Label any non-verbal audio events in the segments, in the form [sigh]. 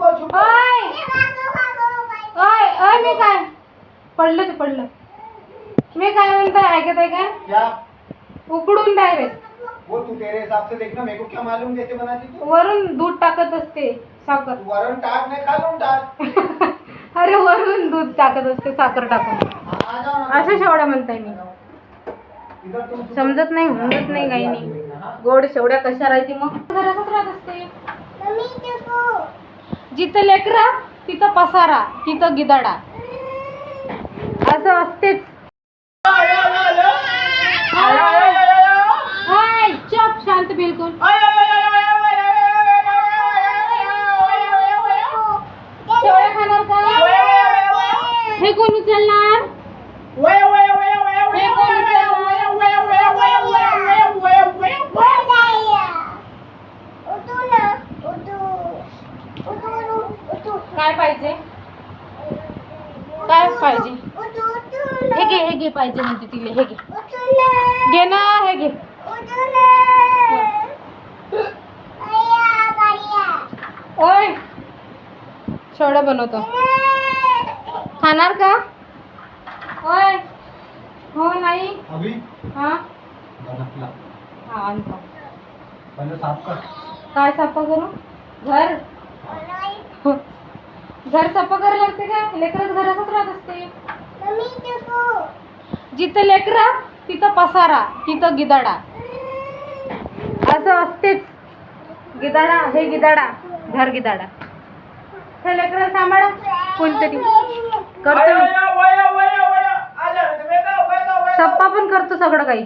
ओय. ओय ओय मी काय? पडलं ते पडलं. मी काय म्हणताय ऐकत आहे काय क्या उकडून डायरेक्ट वो तू तेरे हिसाब से देखना मेरे को क्या मालूम कैसे बनाती तू? वरून दूध टाकत असते साखर. तू वरण टाक नाही खालून टाक. [laughs] अरे वरून दूध टाकत असते साखर टाकून. आ जाओ ना. असं शेवड्या म्हणताय मी. इधर तुम समजत नाही समजत नाही काही नाही गोड शेवड्या कशा राहते मग? घरातच राहत असते जिथं लेकरा तिथं पसारा तिथं गिदाडा. असं असतेच. हाय चप शांत बिलकुल. खाणार का? हे कोण उचलणार? हे घे हे घे पाहिजे म्हणते तिले हे घे घे ना हे घे ओय शेवड्या बनवतो खाणार का ओय हो नाही अभी हा बनकला हा आणतो पहले साफ़ कर काय सफ़ा करू घर घर सफ़ा करायला लागते का लेकरच घरातच राहत असते जिथं लेकरा तिथं पसारा तिथं गिदाडा. असं असतेच. गिदाडा हे गिदाडा घर गिदाडा. हे लेकरं सांभाळा. कोणतरी करतो. सप्पा पण करतो सगळं काही.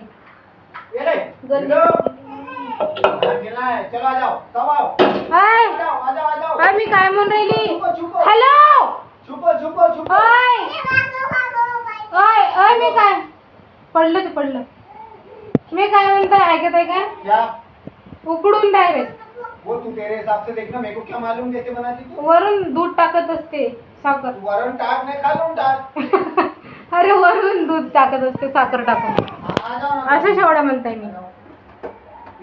हाय. हाय मी काय म्हणून राहिली? छुपो छुपो. हॅलो ओय मी काय? पडलं ते पडलं. मी काय म्हणताय ऐकत आहे काय क्या उकडून डायरेक्ट वो तू तेरे हिसाब से देखना मेरे को क्या मालूम कैसे बनाती तू? वरून दूध टाकत असते साखर. वरण टाक नाही खालून टाक. [laughs] अरे वरून दूध टाकत असते साखर टाकून. आ जाओ ना असं शेवड्या म्हणताय मी.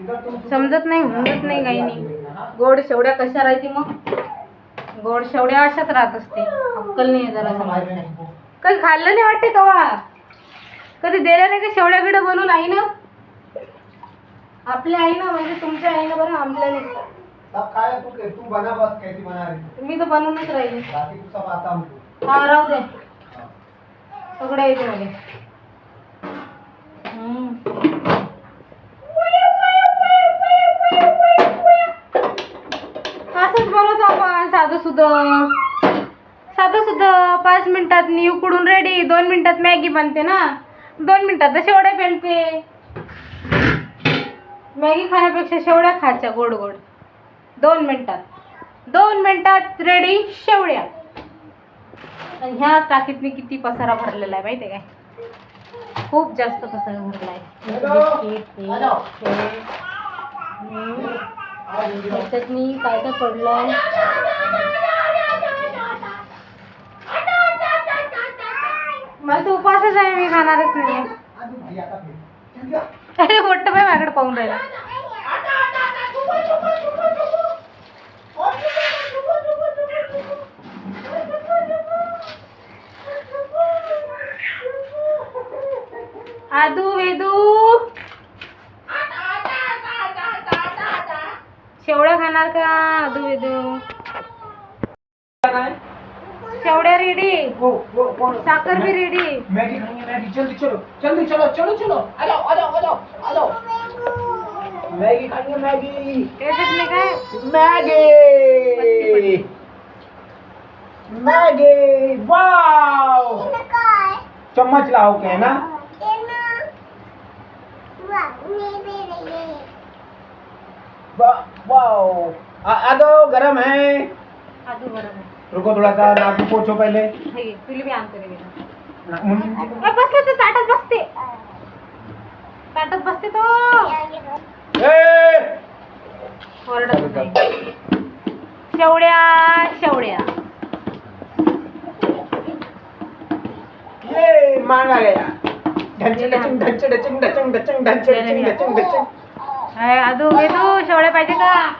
इधर तुम समजत नाही समजत नाही काही नाही. गोड शेवड्या कशा राहते मग? गोड शेवड्या अशाच राहत असते. अक्कल नाही आहे जरा समजत कधी खाल्लं नाही वाटते कवा? कधी दिल्या नाही का शेवड्या गिड्या बनवून आई ना आपल्या आई ना म्हणजे तुमच्या आई ना बरं आमच्या नाही सब तू तू बना बस कैसी बना रही मी तर बनवूनच राहिली. बाकी तू सब आता हमको हा राहू दे. सगळं येते मध्ये. असंच बनवतो आपण साधं सुद्धा साधं सुद्धा पाच मिनिटात नी उकडून रेडी दोन मिनिटात मॅगी बनते ना. दोन मिनिटात शेवड्या बनते मॅगी खाण्यापेक्षा शेवड्या खायच्या गोड गोड. दोन मिनिटात. दोन मिनिटात रेडी शेवड्या. आणि ह्या टाकीत मी किती पसारा भरलेला आहे माहिती आहे काय? खूप जास्त पसारा भरलेला आहे. बिस्किट, आ जाओ. ते. हम्म. ह्याच्यात मी काय काय पडलं तसंच आहे मी खाणारच नाही अरे मोठं बाय माझ्याकडे पाहून राहिला. आदू वेदू. शेवड्या खाणार का आदू वेदू? शेवड्या रेडी वो वो कौन साखर भी रेडी मैगी खाएँगे मैगी. जल्दी चलो जल्दी चलो चलो चलो. आ जाओ आ जाओ आ जाओ आ जाओ मैगी. खाएँगे मैगी काय? मैगी. मैगी. वाओ चम्मच लाओ के ना? वा- वाओ आ, आ गरम है आदू बरोबर रुको थोड़ा सा नाक पोछो पहले. हे तुला. मुंडी- अ, बसले तर ताटात बसते। ताटात बसते तो। ए! ओरडत नाही. शेवड्या शेवड्या. ये मांगा गया. ढंच ढचंग ढंच ढचंग ढचंग ढचंग ढंच ढचंग ढचंग. ढचंग हाय, आदू वेदू शेवड्या पाहिजे का?